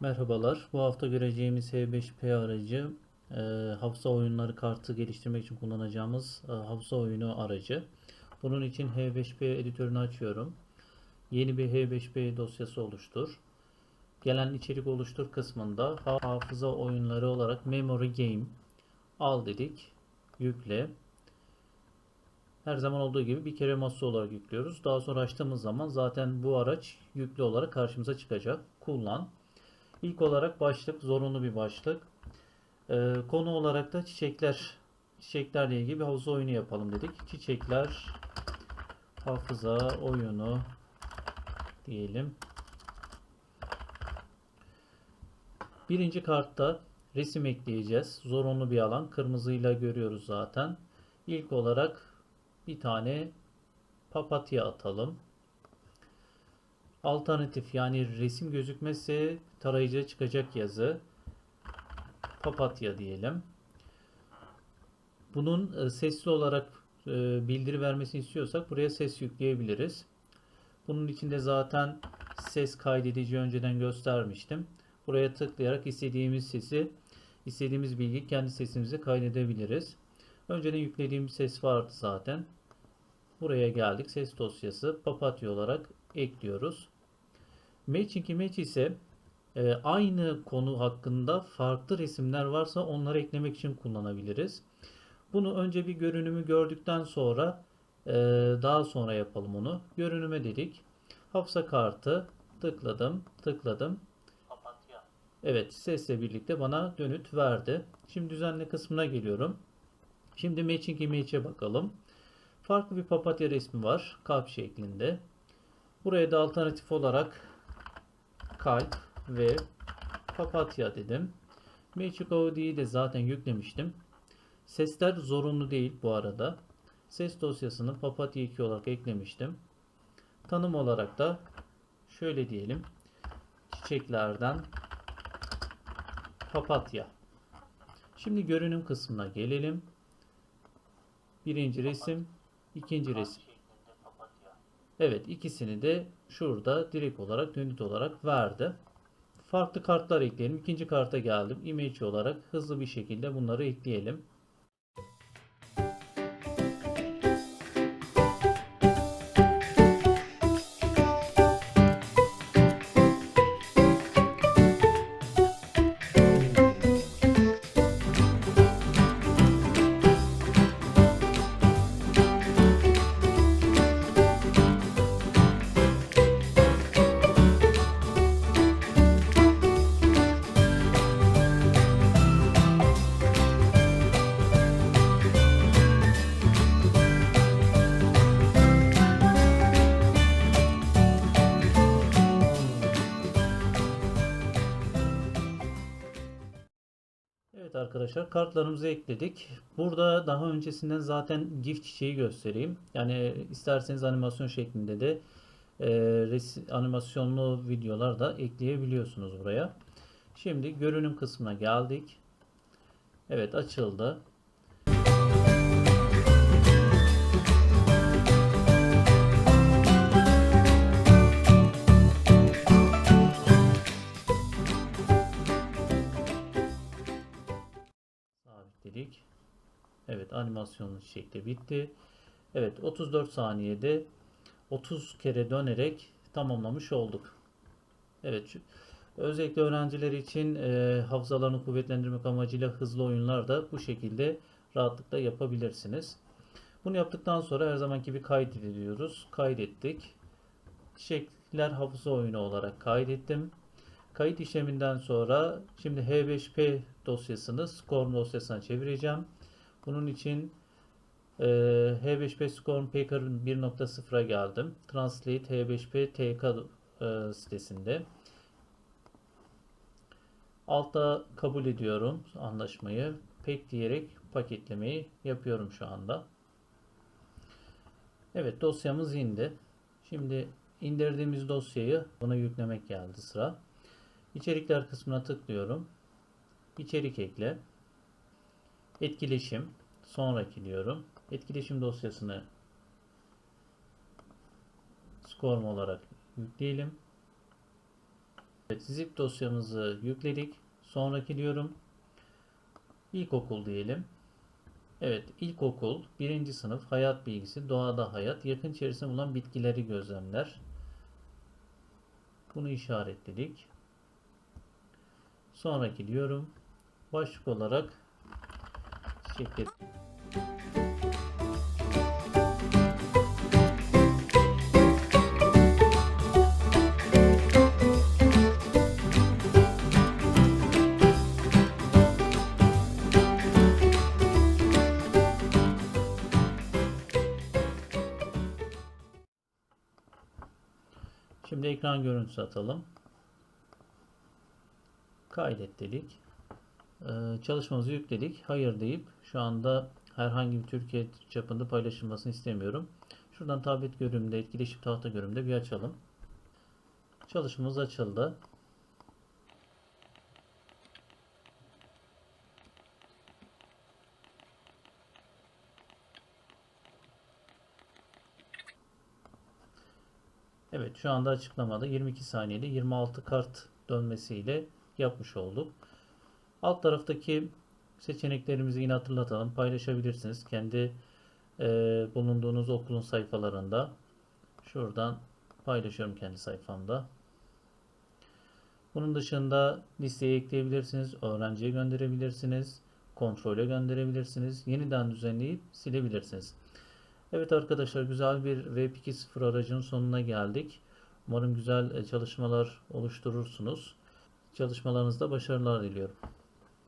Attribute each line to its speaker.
Speaker 1: Merhabalar. Bu hafta göreceğimiz H5P aracı e, hafıza oyunları kartı geliştirmek için kullanacağımız e, hafıza oyunu aracı. Bunun için H5P editörünü açıyorum. Yeni bir H5P dosyası oluştur. Gelen içerik oluştur kısmında ha- hafıza oyunları olarak Memory Game al dedik. Yükle. Her zaman olduğu gibi bir kere masa olarak yüklüyoruz. Daha sonra açtığımız zaman zaten bu araç yüklü olarak karşımıza çıkacak. Kullan. İlk olarak başlık, zorunlu bir başlık. Ee, konu olarak da çiçekler, çiçeklerle ilgili bir havuz oyunu yapalım dedik. Çiçekler, hafıza oyunu diyelim. Birinci kartta resim ekleyeceğiz. Zorunlu bir alan. Kırmızıyla görüyoruz zaten. İlk olarak bir tane papatya atalım. Alternatif yani resim gözükmezse tarayıcıya çıkacak yazı papatya diyelim. Bunun e, sesli olarak e, bildiri vermesini istiyorsak buraya ses yükleyebiliriz. Bunun içinde zaten ses kaydedici önceden göstermiştim. Buraya tıklayarak istediğimiz sesi, istediğimiz bilgi kendi sesimize kaydedebiliriz. Önceden yüklediğim ses vardı zaten. Buraya geldik. Ses dosyası papatya olarak ekliyoruz. Matching image ise e, aynı konu hakkında farklı resimler varsa onları eklemek için kullanabiliriz. Bunu önce bir görünümü gördükten sonra e, daha sonra yapalım onu. Görünüme dedik. Hafıza kartı tıkladım, tıkladım. Evet, sesle birlikte bana dönüt verdi. Şimdi düzenle kısmına geliyorum. Şimdi matching image'e bakalım. Farklı bir papatya resmi var. Kalp şeklinde. Buraya da alternatif olarak kalp ve papatya dedim. Magic OD'yi de zaten yüklemiştim. Sesler zorunlu değil bu arada. Ses dosyasını papatya 2 olarak eklemiştim. Tanım olarak da şöyle diyelim. Çiçeklerden papatya. Şimdi görünüm kısmına gelelim. Birinci resim, ikinci resim. Evet ikisini de şurada direkt olarak dönüt olarak verdi. Farklı kartlar ekleyelim. İkinci karta geldim. Image olarak hızlı bir şekilde bunları ekleyelim. Arkadaşlar kartlarımızı ekledik. Burada daha öncesinden zaten GIF çiçeği göstereyim. Yani isterseniz animasyon şeklinde de e, animasyonlu videolar da ekleyebiliyorsunuz buraya. Şimdi görünüm kısmına geldik. Evet açıldı. Sabitledik. Evet animasyonun şekli bitti. Evet 34 saniyede 30 kere dönerek tamamlamış olduk. Evet özellikle öğrenciler için e, hafızalarını kuvvetlendirmek amacıyla hızlı oyunlar da bu şekilde rahatlıkla yapabilirsiniz. Bunu yaptıktan sonra her zamanki bir kaydediyoruz. Kaydettik. Çiçekler hafıza oyunu olarak kaydettim. Kayıt işleminden sonra şimdi H5P dosyasını SCORM dosyasına çevireceğim. Bunun için e, H5P SCORM Packer 1.0'a geldim. Translate H5P TK e, sitesinde. Altta kabul ediyorum anlaşmayı. Pek diyerek paketlemeyi yapıyorum şu anda. Evet dosyamız indi. Şimdi indirdiğimiz dosyayı buna yüklemek geldi sıra. İçerikler kısmına tıklıyorum. İçerik ekle. Etkileşim. Sonraki diyorum. Etkileşim dosyasını SCORM olarak yükleyelim. Evet, zip dosyamızı yükledik. Sonraki diyorum. İlkokul diyelim. Evet, ilkokul, birinci sınıf, hayat bilgisi, doğada hayat, yakın çevresinde bulunan bitkileri gözlemler. Bunu işaretledik. Sonraki diyorum. Başlık olarak çiçekleri Şimdi ekran görüntüsü atalım. Kaydet dedik. Ee, çalışmamızı yükledik. Hayır deyip şu anda herhangi bir Türkiye çapında paylaşılmasını istemiyorum. Şuradan tablet görünümde, etkileşim tahta görünümde bir açalım. Çalışmamız açıldı. Evet şu anda açıklamada 22 saniyede 26 kart dönmesiyle yapmış olduk. Alt taraftaki seçeneklerimizi yine hatırlatalım. Paylaşabilirsiniz. Kendi e, bulunduğunuz okulun sayfalarında. Şuradan paylaşıyorum kendi sayfamda. Bunun dışında listeye ekleyebilirsiniz. Öğrenciye gönderebilirsiniz. Kontrole gönderebilirsiniz. Yeniden düzenleyip silebilirsiniz. Evet arkadaşlar güzel bir Web 2.0 aracının sonuna geldik. Umarım güzel e, çalışmalar oluşturursunuz. Çalışmalarınızda başarılar diliyorum.